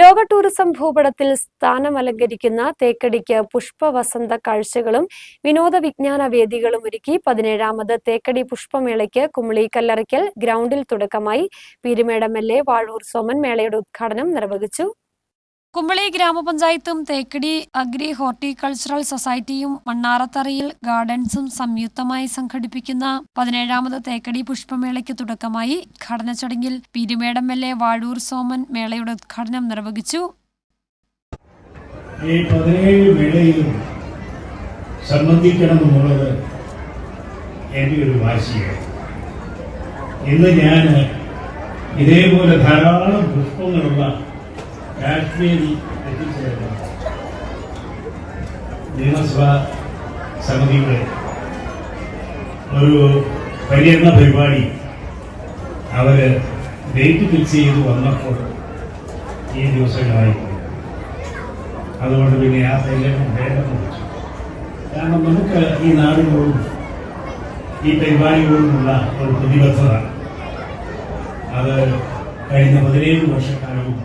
ലോക ടൂറിസം ഭൂപടത്തിൽ സ്ഥാനമലങ്കരിക്കുന്ന തേക്കടിക്ക് പുഷ്പവസന്ത കാഴ്ചകളും വിനോദ വിജ്ഞാന വേദികളും ഒരുക്കി പതിനേഴാമത് തേക്കടി പുഷ്പമേളയ്ക്ക് കുമളി കല്ലറയ്ക്കൽ ഗ്രൗണ്ടിൽ തുടക്കമായി. പീരുമേട് എൽ എ വാഴൂർ സോമൻ മേളയുടെ ഉദ്ഘാടനം നിർവഹിച്ചു. കുമളി ഗ്രാമപഞ്ചായത്തും തേക്കടി അഗ്രി ഹോർട്ടിക്കൾച്ചറൽ സൊസൈറ്റിയും മണ്ണാറത്തറയിൽ ഗാർഡൻസും സംയുക്തമായി സംഘടിപ്പിക്കുന്ന പതിനേഴാമത് തേക്കടി പുഷ്പമേളയ്ക്ക് തുടക്കമായി ഉദ്ഘാടന ചടങ്ങിൽ പീരുമേട് എൽ എ വാഴൂർ സോമൻ മേളയുടെ ഉദ്ഘാടനം നിർവഹിച്ചു. ഈ ഒരു വാശിയാണ്. ഇന്ന് ഞാൻ ഇതേപോലെ ധാരാളം പുഷ്പങ്ങളുള്ള കാശ്മീരിൽ എത്തിച്ചേർന്ന നിയമസഭാ സമിതിയുടെ ഒരു പര്യടന പരിപാടി അവർ ഡേറ്റ് ഫിക്സ് ചെയ്ത് വന്നപ്പോൾ ഈ ദിവസങ്ങളായി അതുകൊണ്ട് പിന്നെ ആ പര്യടനം വേണ്ടെന്ന് കാരണം നമുക്ക് ഈ നാടിനോടും ഈ പരിപാടിയോടുമുള്ള ഒരു പ്രതിബദ്ധത. അത് കഴിഞ്ഞ പതിനേഴ് വർഷക്കാലവും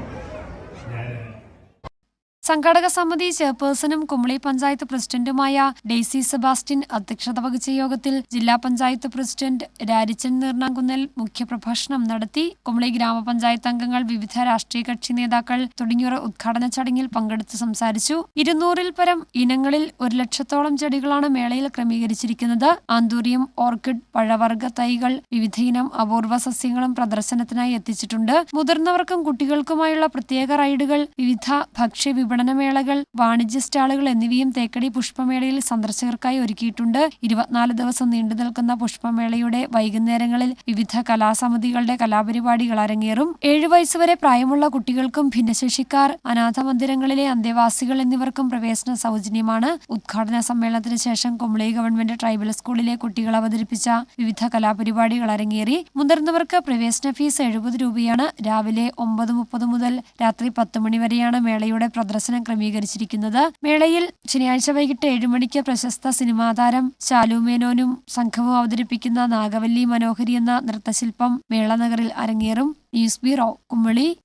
സംഘാടക സമിതി ചെയർപേഴ്സണും കുമളി പഞ്ചായത്ത് പ്രസിഡന്റുമായ ഡെയ്സി സെബാസ്റ്റ്യൻ അധ്യക്ഷത വഹിച്ച യോഗത്തിൽ ജില്ലാ പഞ്ചായത്ത് പ്രസിഡന്റ് രാരിച്ചൻ നീർണാങ്കുന്നൽ മുഖ്യപ്രഭാഷണം നടത്തി. കുമളി ഗ്രാമപഞ്ചായത്ത് അംഗങ്ങൾ വിവിധ രാഷ്ട്രീയ കക്ഷി നേതാക്കൾ തുടങ്ങിയവർ ഉദ്ഘാടന ചടങ്ങിൽ പങ്കെടുത്ത് സംസാരിച്ചു. ഇരുന്നൂറിൽ പരം ഇനങ്ങളിൽ ഒരു ലക്ഷത്തോളം ചെടികളാണ് മേളയിൽ ക്രമീകരിച്ചിരിക്കുന്നത്. ആന്തൂരിയം ഓർക്കിഡ് പഴവർഗ തൈകൾ വിവിധയിനം അപൂർവ സസ്യങ്ങളും പ്രദർശനത്തിനായി എത്തിച്ചിട്ടുണ്ട്. മുതിർന്നവർക്കും കുട്ടികൾക്കുമായുള്ള പ്രത്യേക റൈഡുകൾ വിവിധ ഭക്ഷ്യ വിപണനമേളകൾ വാണിജ്യ സ്റ്റാളുകൾ എന്നിവയും തേക്കടി പുഷ്പമേളയിൽ സന്ദർശകർക്കായി ഒരുക്കിയിട്ടുണ്ട്. ഇരുപത്തിനാല് ദിവസം നീണ്ടു നിൽക്കുന്ന പുഷ്പമേളയുടെ വൈകുന്നേരങ്ങളിൽ വിവിധ കലാസമിതികളുടെ കലാപരിപാടികൾ അരങ്ങേറും. ഏഴു വയസ്സുവരെ പ്രായമുള്ള കുട്ടികൾക്കും ഭിന്നശേഷിക്കാർ അനാഥ മന്ദിരങ്ങളിലെ അന്തേവാസികൾ എന്നിവർക്കും പ്രവേശന സൗജന്യമാണ്. ഉദ്ഘാടന സമ്മേളനത്തിന് ശേഷം കുമളി ഗവൺമെന്റ് ട്രൈബൽ സ്കൂളിലെ കുട്ടികൾ അവതരിപ്പിച്ച വിവിധ കലാപരിപാടികൾ അരങ്ങേറി. മുതിർന്നവർക്ക് പ്രവേശന ഫീസ് എഴുപത് രൂപയാണ്. രാവിലെ ഒമ്പത് മുപ്പത് മുതൽ രാത്രി പത്ത് മണി വരെയാണ് മേളയുടെ പ്രദർശനം. ക്രമീകരിച്ചിരിക്കുന്നത്. മേളയിൽ ശനിയാഴ്ച വൈകിട്ട് ഏഴ് മണിക്ക് പ്രശസ്ത സിനിമാ താരം ശാലുമേനോനും സംഘവും അവതരിപ്പിക്കുന്ന നാഗവല്ലി മനോഹരി എന്ന നൃത്തശില്പം മേളനഗറിൽ അരങ്ങേറും. News bureau Kumily.